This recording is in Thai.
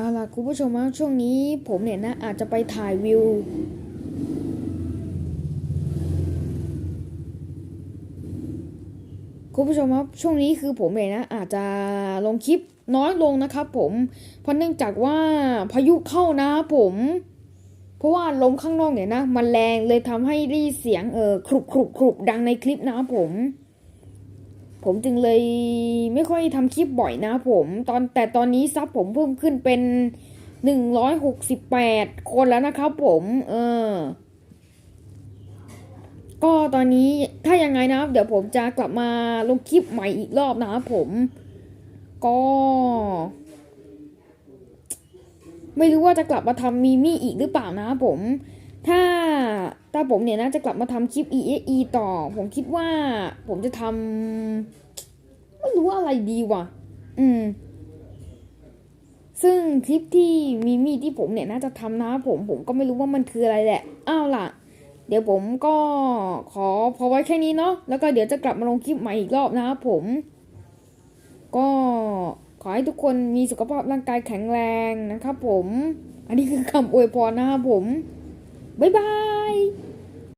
เอาล่ะคุณผู้ชมครับช่วงนี้ผมเนี่ยนะอาจจะไปถ่ายวิว คุณผู้ชมครับช่วงนี้คือผมเองนะอาจจะลงคลิปน้อยลงนะครับผมเพราะเนื่องจากว่าพายุเข้านะครับผม เพราะว่าลมข้างนอกเนี่ยนะมันแรงเลยทำให้ได้นเสียงเออครุบครุบครุบดังในคลิปนะครับผม ผมจึงเลยไม่ค่อยทำคลิปบ่อยนะผม ตอนแต่ตอนนี้ซับผมเพิ่มขึ้นเป็นหนึ่งร้อยหกสิบแปดคนแล้วนะครับผมเออก็ตอนนี้ถ้ายังไงนะครับ เดี๋ยวผมจะกลับมาลงคลิปใหม่อีกรอบนะครับผม ก็ ไม่รู้ว่าจะกลับมาทำมีมี่อีกหรือเปล่านะครับผม ถ้า ถ้าผมเนี่ยนะจะกลับมาทำคลิป e x e ต่อ ผมคิดว่า ผมจะทำไม่รู้ว่าอะไรดีว่ะ อืม ซึ่งคลิปที่มีมี่ที่ผมเนี่ยน่าจะทำนะครับผมผมก็ไม่รู้ว่ามันคืออะไรแหละ อ้าวล่ะ เดี๋ยวผมก็ขอพอไว้แค่นี้เนาะ แล้วก็เดี๋ยวจะกลับมาลงคลิปใหม่อีกรอบนะครับผม ก็ขอให้ทุกคนมีสุขภาพร่างกายแข็งแรงนะครับผม อันนี้คือคำอวยพรนะครับผม บ๊ายบาย